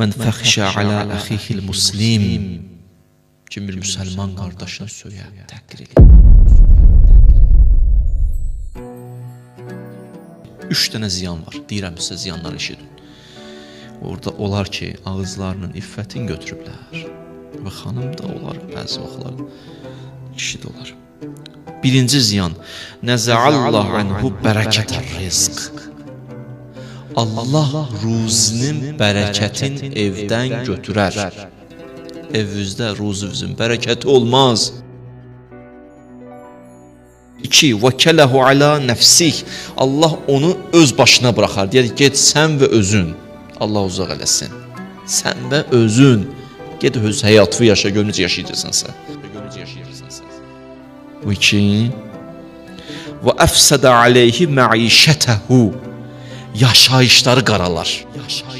Mən fəxşə alə əxihil muslim. Kim bir müsəlman qardaşını söyə, təhqir edir. Üç dənə ziyan var. Deyirəm sizə ziyanları eşidin. Orada olar ki, ağızlarının iffətini götürüblər. Və xanım da olar, bəzi vaxtlar kişi də olar. Birinci ziyan. Nəzəallahu anhu bərəkətər rizq. Allah ruzinin bərəkətin evdən götürər. Evinizdə ruzunuzun bərəkəti olmaz. 2. Vəkələhu ala nəfsih. Allah onu öz başına buraxar. Deyir, get sən və özün. Allah uzaq eləsin. Sən və özün. Get öz həyatını yaşa, gör necə yaşayacaqsan sən. Gör necə yaşayacaqsan sən. Bu iki. Və əfsədə aleyhi məişətəhu. Yaşayışları qaralar. Yaşayışları